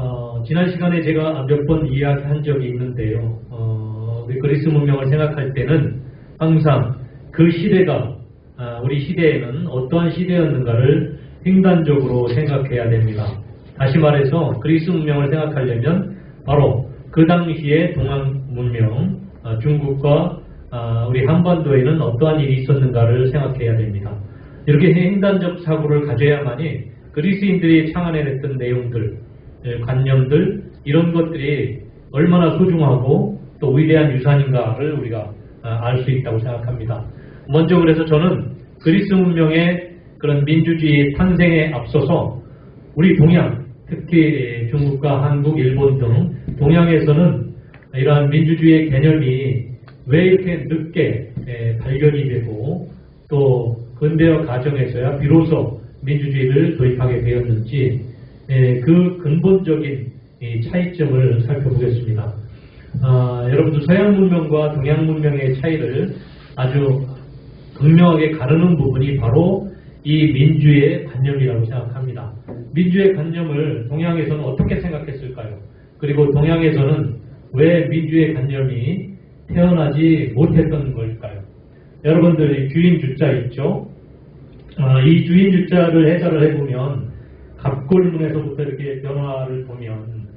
어, 지난 시간에 제가 몇 번 이야기한 적이 있는데요. 어, 그리스 문명을 생각할 때는 항상 그 시대가 아, 우리 시대에는 어떠한 시대였는가를 횡단적으로 생각해야 됩니다. 다시 말해서 그리스 문명을 생각하려면 바로 그 당시의 동양 문명, 아, 중국과 아, 우리 한반도에는 어떠한 일이 있었는가를 생각해야 됩니다. 이렇게 횡단적 사고를 가져야만이 그리스인들이 창안해냈던 내용들, 예, 관념들 이런 것들이 얼마나 소중하고 또 위대한 유산인가를 우리가 알 수 있다고 생각합니다. 먼저 그래서 저는 그리스 문명의 그런 민주주의 탄생에 앞서서 우리 동양, 특히 중국과 한국, 일본 등 동양에서는 이러한 민주주의의 개념이 왜 이렇게 늦게 에, 발견이 되고 또 근대화 과정에서야 비로소 민주주의를 도입하게 되었는지 에, 그 근본적인 이 차이점을 살펴보겠습니다. 아, 여러분들 서양 문명과 동양 문명의 차이를 아주 극명하게 가르는 부분이 바로 이 민주의 관념이라고 생각합니다. 민주의 관념을 동양에서는 어떻게 생각했을까요? 그리고 동양에서는 왜 민주의 관념이 태어나지 못했던 걸까요? 여러분들 주인 주자 있죠? 아, 이 주인 주자를 해설을 해보면 갑골문에서부터 이렇게 변화를 보면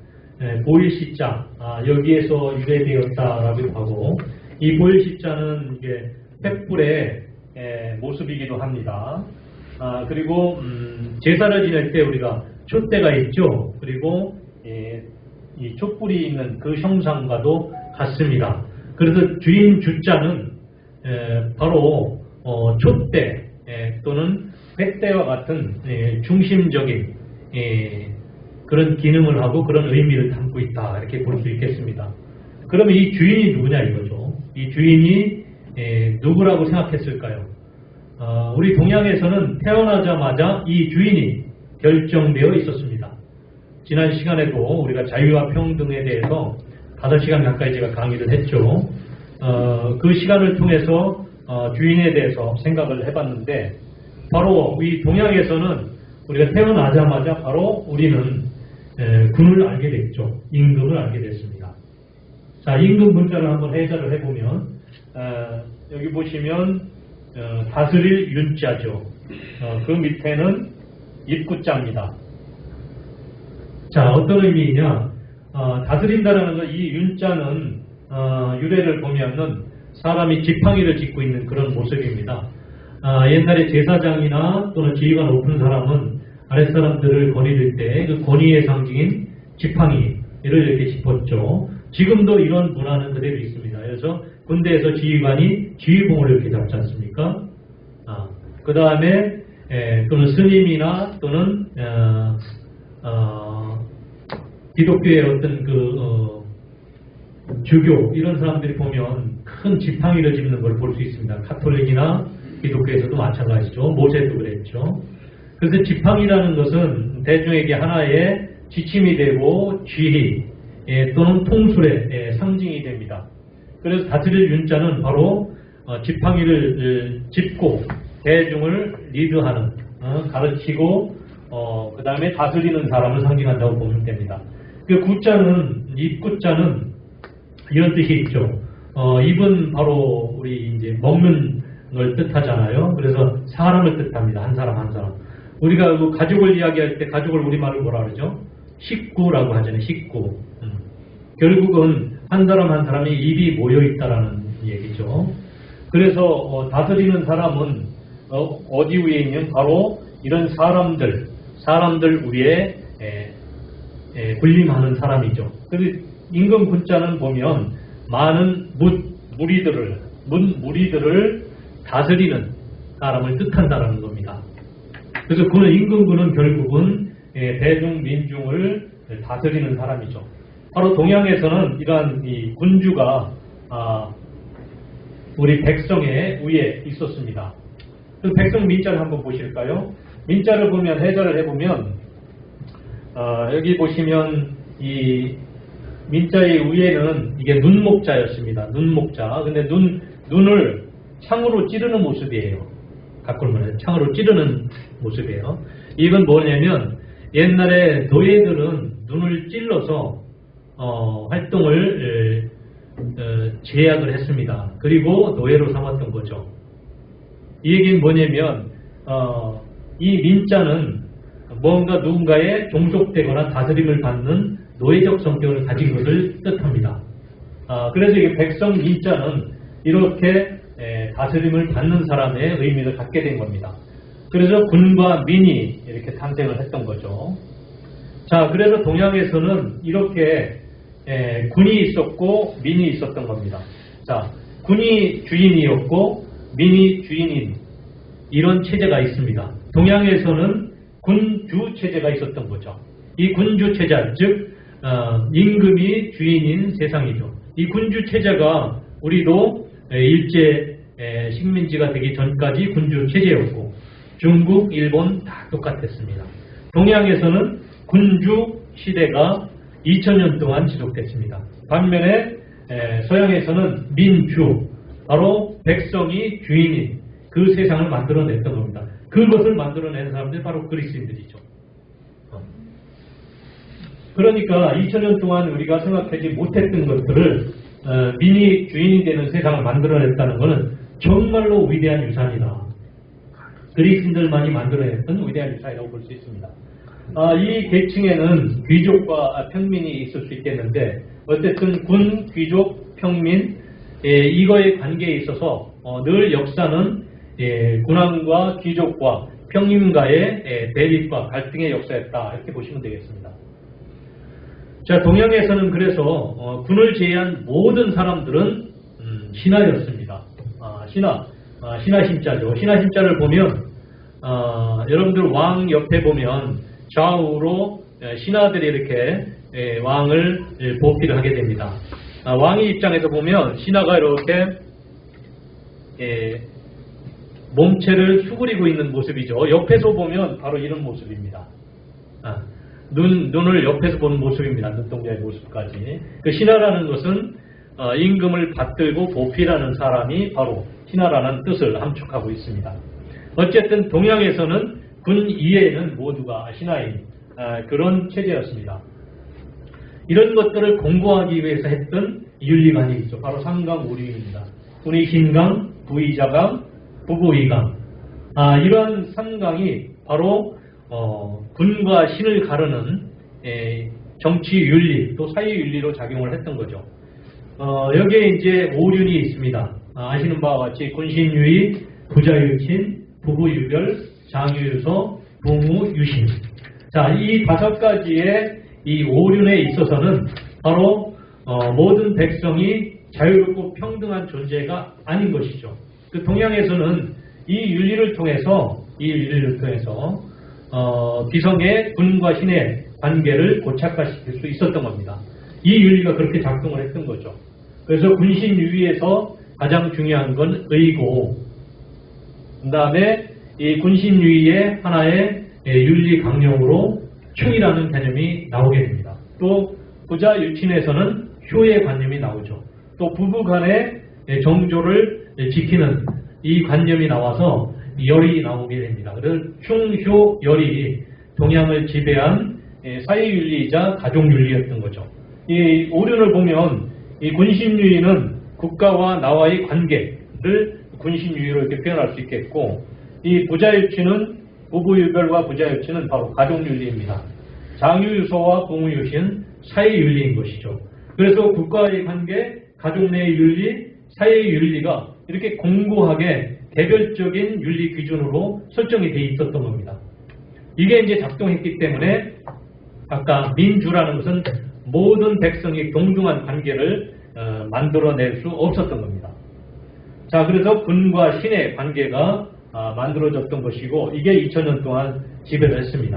예, 보일시자 아, 여기에서 유래되었다라고 하고 이 보일시자는 이게 횃불의 예, 모습이기도 합니다. 아, 그리고 음, 제사를 지낼 때 우리가 촛대가 있죠. 그리고 예, 이 촛불이 있는 그 형상과도 같습니다. 그래서 주인 주자는 에, 바로 어, 촛대 에, 또는 횃대와 같은 에, 중심적인 에, 그런 기능을 하고 그런 의미를 담고 있다 이렇게 볼 수 있겠습니다. 그러면 이 주인이 누구냐 이거죠. 이 주인이 에, 누구라고 생각했을까요? 어, 우리 동양에서는 태어나자마자 이 주인이 결정되어 있었습니다. 지난 시간에도 우리가 자유와 평등에 대해서 5시간 가까이 제가 강의를 했죠. 어, 그 시간을 통해서 어, 주인에 대해서 생각을 해봤는데 바로 이 동양에서는 우리가 태어나자마자 바로 우리는 에, 군을 알게 됐죠. 임금을 알게 됐습니다. 자, 임금 문자를 한번 해설을 해보면 어, 여기 보시면 어, 다스릴 윤자죠. 어, 그 밑에는 입구자입니다. 자, 어떤 의미이냐? 어, 다스린다라는 건 이 윤자는 어, 유래를 보면은 사람이 지팡이를 짚고 있는 그런 모습입니다. 아, 옛날에 제사장이나 또는 지휘관 높은 사람은 아랫사람들을 권위를 때그 권위의 상징인 지팡이를 이렇게 짚었죠. 지금도 이런 문화는 그대로 있습니다. 그래서 군대에서 지휘관이 지휘봉을 이렇게 잡지 않습니까? 아, 그 다음에 또는 스님이나 또는 어, 어, 기독교의 어떤 그 어, 주교 이런 사람들이 보면 큰 지팡이를 짚는 걸 볼 수 있습니다. 카톨릭이나 기독교에서도 마찬가지죠. 모세도 그랬죠. 그래서 지팡이라는 것은 대중에게 하나의 지침이 되고 지휘 예, 또는 통술의 예, 상징이 됩니다. 그래서 다스릴 윤자는 바로 어, 지팡이를 어, 짚고 대중을 리드하는 어, 가르치고 어, 그 다음에 다스리는 사람을 상징한다고 보면 됩니다. 그 구자는 입구자는 이런 뜻이 있죠. 어, 입은 바로 우리 이제 먹는 걸 뜻하잖아요. 그래서 사람을 뜻합니다. 한 사람 한 사람. 우리가 그 가족을 이야기할 때 가족을 우리말로 뭐라 그러죠? 식구라고 하잖아요. 식구. 음. 결국은 한 사람 한 사람이 입이 모여 있다라는 얘기죠. 그래서 어, 다스리는 사람은 어, 디 위에 있는 바로 이런 사람들, 사람들 위에 에, 에, 군림하는 사람이죠. 그래서 임금 군자는 보면 많은 무, 무리들을 문 무리들을 다스리는 사람을 뜻한다라는 겁니다. 그래서 그는 임금군은 결국은 예, 대중 민중을 다스리는 사람이죠. 바로 동양에서는 이러한 이 군주가 아, 우리 백성의 위에 있었습니다. 그 백성 민자를 한번 보실까요? 민자를 보면 해설을 해보면 어, 여기 보시면 이 민자의 위에는 이게 눈목자였습니다. 눈목자. 근데 눈 눈을 창으로 찌르는 모습이에요. 가꿀문에 창으로 찌르는 모습이에요. 이건 뭐냐면 옛날에 노예들은 눈을 찔러서 어, 활동을 에, 어, 제약을 했습니다. 그리고 노예로 삼았던 거죠. 이 얘기는 뭐냐면 어, 이 민자는 뭔가 누군가의 종속되거나 다스림을 받는 노예적 성격을 가진 것을 뜻합니다. 아, 그래서 이 백성 민자는 이렇게 에, 다스림을 받는 사람의 의미를 갖게 된 겁니다. 그래서 군과 민이 이렇게 탄생을 했던 거죠. 자, 그래서 동양에서는 이렇게 에, 군이 있었고 민이 있었던 겁니다. 자, 군이 주인이었고 민이 주인인 이런 체제가 있습니다. 동양에서는 군주 체제가 있었던 거죠. 이 군주 체제, 즉 어, 임금이 주인인 세상이죠. 이 군주 체제가 우리도 에, 일제 에, 식민지가 되기 전까지 군주 체제였고 중국, 일본 다 똑같았습니다. 동양에서는 군주 시대가 2000년 동안 지속됐습니다. 반면에 에, 서양에서는 민주, 바로 백성이 주인인 그 세상을 만들어냈던 겁니다. 그것을 만들어낸 사람들이 바로 그리스인들이죠. 어. 그러니까 2000년 동안 우리가 생각하지 못했던 것들을 어, 민이 주인이 되는 세상을 만들어냈다는 것은 정말로 위대한 유산이다. 그리스인들만이 만들어냈던 위대한 유산이라고 볼 수 있습니다. 아, 이 계층에는 귀족과 평민이 있을 수 있겠는데 어쨌든 군, 귀족, 평민 예, 이거의 관계에 있어서 어, 늘 역사는 예, 군왕과 귀족과 평민과의 예, 대립과 갈등의 역사였다 이렇게 보시면 되겠습니다. 자 동양에서는 그래서 어, 군을 제외한 모든 사람들은 음, 신하였습니다. 아, 신하, 아, 신하심자죠. 신하심자를 보면 어, 여러분들 왕 옆에 보면 좌우로 예, 신하들이 이렇게 예, 왕을 예, 보필을 하게 됩니다. 아, 왕의 입장에서 보면 신하가 이렇게 예, 몸체를 수그리고 있는 모습이죠. 옆에서 보면 바로 이런 모습입니다. 아, 눈, 눈을 옆에서 보는 모습입니다. 눈동자의 모습까지. 그 신하라는 것은 어, 임금을 받들고 보필하는 사람이 바로 신하라는 뜻을 함축하고 있습니다. 어쨌든 동양에서는 군 이외에는 모두가 신하인 아, 그런 체제였습니다. 이런 것들을 공부하기 위해서 했던 윤리관이 있죠. 바로 삼강오류입니다. 군의 신강, 부의자강, 부부의강. 아, 이러한 삼강이 바로 어, 군과 신을 가르는 에, 정치 윤리 또 사회 윤리로 작용을 했던 거죠. 어, 여기에 이제 오륜이 있습니다. 아, 시는 바와 같이 군신유의, 부자유친, 부부유별, 장유유서, 동우유신. 자, 이 다섯 가지의 이 오륜에 있어서는 바로 어, 모든 백성이 자유롭고 평등한 존재가 아닌 것이죠. 그 동양에서는 이 윤리를 통해서 이 윤리를 통해서 어, 기성의 군과 신의 관계를 고착화시킬 수 있었던 겁니다. 이 윤리가 그렇게 작동을 했던 거죠. 그래서 군신 유의에서 가장 중요한 건 의고, 그 다음에 이 군신 유의의 하나의 예, 윤리 강령으로 충이라는 개념이 나오게 됩니다. 또 부자 유친에서는 효의 관념이 나오죠. 또 부부 간의 예, 정조를 예, 지키는 이 관념이 나와서 열이 나오게 됩니다. 그래서 충효 열이 동양을 지배한 사회윤리이자 가족윤리였던 거죠. 이 오륜을 보면 이 군신유의는 국가와 나와의 관계를 군신유의로 이렇게 표현할 수 있겠고 이 부자유치는 부부유별과 부자유치는 바로 가족윤리입니다. 장유유소와 부무유신 사회윤리인 것이죠. 그래서 국가의 관계, 가족 내의 윤리, 사회의 윤리가 이렇게 공고하게 개별적인 윤리 기준으로 설정이 돼 있었던 겁니다. 이게 이제 작동했기 때문에 아까 민주라는 것은 모든 백성이 동등한 관계를 어, 만들어낼 수 없었던 겁니다. 자, 그래서 군과 신의 관계가 아, 만들어졌던 것이고 이게 2000년 동안 지배를 했습니다.